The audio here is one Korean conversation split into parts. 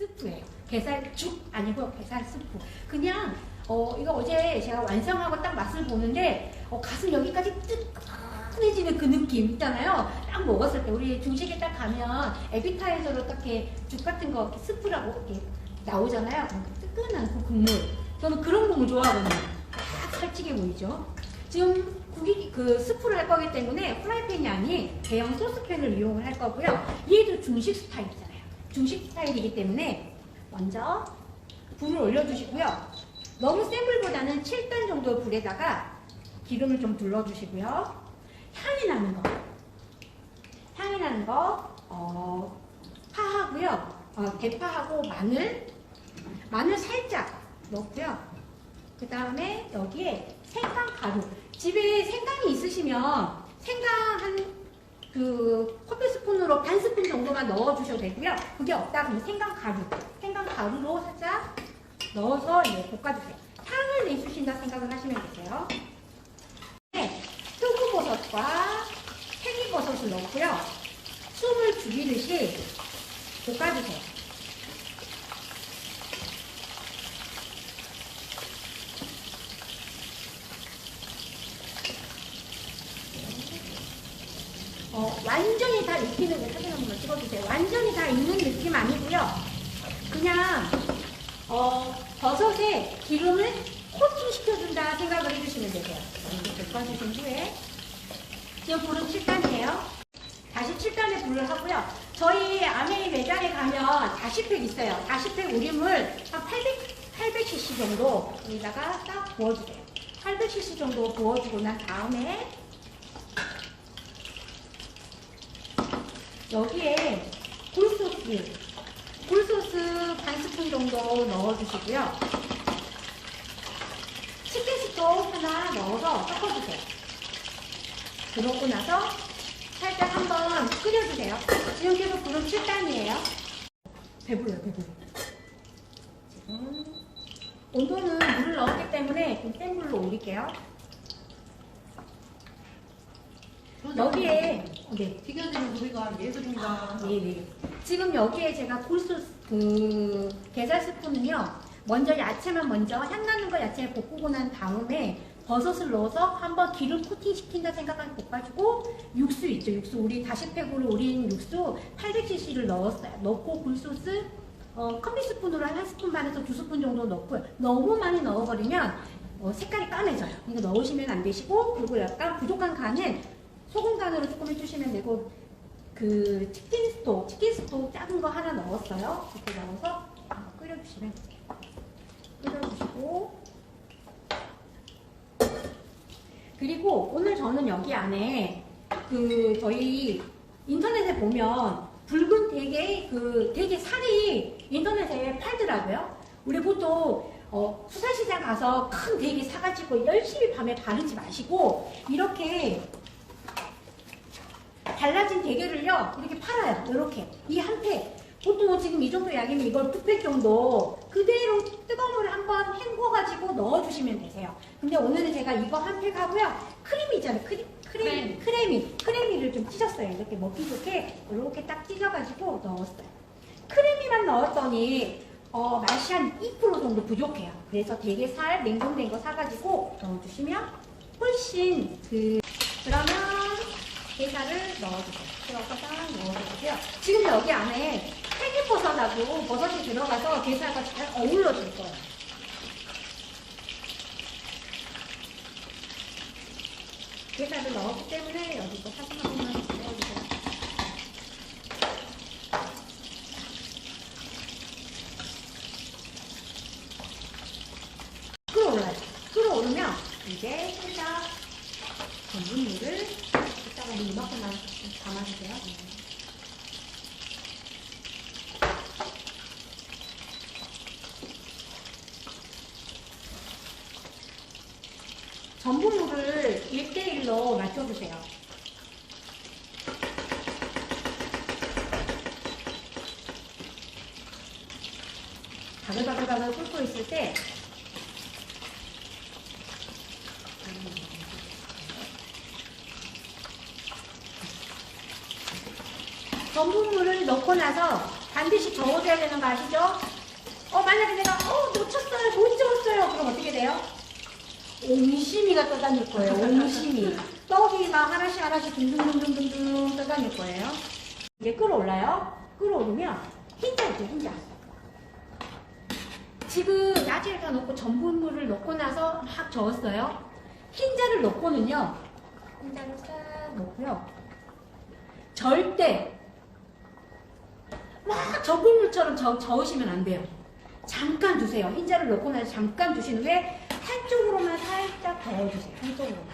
스프예요. 게살죽 아니고 게살 스프. 그냥 어 이거 어제 제가 완성하고 딱 맛을 보는데 어, 가슴 여기까지 뜨끈해지는 그 느낌 있잖아요. 딱 먹었을 때 우리 중식에 딱 가면 에비타이저로 딱 이렇게 죽 같은 거 이렇게 스프라고 이렇게 나오잖아요. 그 뜨끈한 그 국물. 저는 그런 국물 좋아하거든요. 딱 살찌게 보이죠. 지금 국이 그 스프를 할 거기 때문에 프라이팬이 아닌 대형 소스팬을 이용을 할 거고요. 얘도 중식 스타일이잖아요. 중식 스타일이기 때문에 먼저 불을 올려주시고요. 너무 센 불보다는 7단 정도 불에다가 기름을 좀 둘러주시고요. 향이 나는 거. 향이 나는 거, 어, 파하고요. 어, 대파하고 마늘, 마늘 살짝 넣고요. 그 다음에 여기에 생강 가루. 집에 생강이 있으시면 생강 한 그 커피 스푼으로 반 스푼 정도만 넣어주셔도 되고요. 그게 없다 그러면 생강 가루. 생강 가루로 살짝 넣어서 예, 볶아주세요. 향을 내주신다 생각을 하시면 되세요. 네, 표고버섯과 팽이버섯을 넣고요. 숨을 죽이듯이 볶아주세요. 어, 익히는 거 사진 한번 찍어주세요. 완전히 다 익는 느낌 아니고요. 그냥 어, 버섯에 기름을 코팅 시켜준다 생각을 해주시면 되세요. 이렇게 볶아주신 후에 지금 불은 7단이에요. 다시 7단에 불을 하고요. 저희 아메이 매장에 가면 다시팩 있어요. 다시팩 우림을 한 800, 800cc 정도 여기다가 딱 부어주세요. 800cc 정도 부어주고 난 다음에 여기에 굴소스, 굴소스 반 스푼 정도 넣어주시고요. 치킨 스톡 하나 넣어서 섞어주세요. 그러고 나서 살짝 한번 끓여주세요. 지금 계속 불은 7단이에요. 배불러요, 배불러. 지금 온도는 물을 넣었기 때문에 좀 센 불로 올릴게요. 여기에 네, 튀겨지는 소리가 예술인가. 네, 네. 지금 여기에 제가 굴소스 그 게살 스프는요. 먼저 야채만 먼저 향 나는 거 야채 볶고 난 다음에 버섯을 넣어서 한번 기름 코팅 시킨다 생각하고 볶아주고 육수 있죠. 육수 우리 다시팩으로 우린 육수 800cc를 넣었어요. 넣고 굴소스 어, 커피 스푼으로 한 스푼 반에서 두 스푼 정도 넣고요. 너무 많이 넣어버리면 어, 색깔이 까매져요. 이거 넣으시면 안 되시고 그리고 약간 부족한 간은 소금 간으로 조금 해주시면 되고 그 치킨 스톡, 치킨 스톡 작은 거 하나 넣었어요. 이렇게 넣어서 끓여주시면 돼요. 끓여주시고 그리고 오늘 저는 여기 안에 그 저희 인터넷에 보면 붉은 대게 그 대게 살이 인터넷에 팔더라고요. 우리 보통 어, 수산시장 가서 큰 대게 사가지고 열심히 밤에 바르지 마시고 이렇게 달라진 대게를요 이렇게 팔아요. 이렇게. 이 한 팩 보통 지금 이 정도 양이면 이걸 두 팩 정도 그대로 뜨거운 물에 한번 헹궈가지고 넣어주시면 되세요. 근데 오늘은 제가 이거 한 팩 하고요. 크림이 있잖아요. 크림, 크림, 크래미. 크래미를 좀 찢었어요. 이렇게 먹기 좋게 이렇게 딱 찢어가지고 넣었어요. 크래미만 넣었더니 어, 맛이 한 2% 정도 부족해요. 그래서 대게살 냉동된 거 사가지고 넣어주시면 훨씬 그 그러면 게살을 넣어주세요. 들어가서 넣어주고요. 지금 여기 안에 팽이버섯하고 버섯이 들어가서 게살과 잘 어울러질 거예요. 게살을 넣었기 때문에 여기도 사진 한 번만 찍어주세요. 끓어올라요. 끓어오르면 이제 살짝 전분물을 물 이만큼만 담아주세요. 전분물을 1대1로 맞춰주세요. 바글바글바글 끓고 있을 때 전분물을 넣고 나서 반드시 저어줘야 되는 거 아시죠? 어, 만약에 내가, 어, 놓쳤어요. 못 저었어요. 그럼 어떻게 돼요? 옹심이가 떠다닐 거예요. 옹심이. 떡이가 하나씩 하나씩 둥둥둥둥둥둥 떠다닐 거예요. 이제 끌어올라요. 끌어오르면 흰자 있죠, 흰자. 지금 야채를 다 넣고 전분물을 넣고 나서 막 저었어요. 흰자를 넣고는요. 흰자를 싹 넣고요. 절대 막 전분물처럼 저, 저으시면 안 돼요. 잠깐 두세요. 흰자를 넣고 나서 잠깐 두신 후에 한쪽으로만 살짝 저어주세요. 한쪽으로만.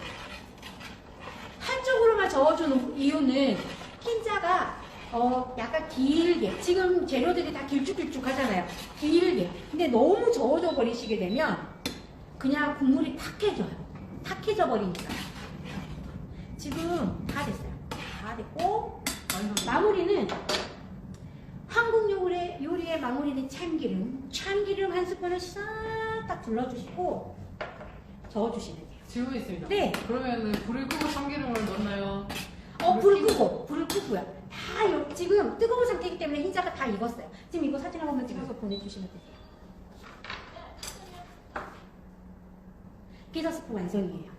한쪽으로만 저어주는 이유는 흰자가 어 약간 길게 지금 재료들이 다 길쭉길쭉 하잖아요. 길게. 근데 너무 저어져 버리시게 되면 그냥 국물이 탁해져요. 탁해져 버리니까. 지금 다 됐어요. 다 됐고 마무리는 한국 요리의, 요리의 마무리는 참기름. 참기름 한 스푼을 싹딱 둘러주시고 저어주시면 돼요. 질문 있습니다. 네. 그러면은 불을 끄고 참기름을 넣나요? 어, 불 끄고, 불 끄고요. 다 요, 지금 뜨거운 상태이기 때문에 흰자가 다 익었어요. 지금 이거 사진 한 번만 찍어서 보내주시면 되세요. 피자 스프 완성이에요.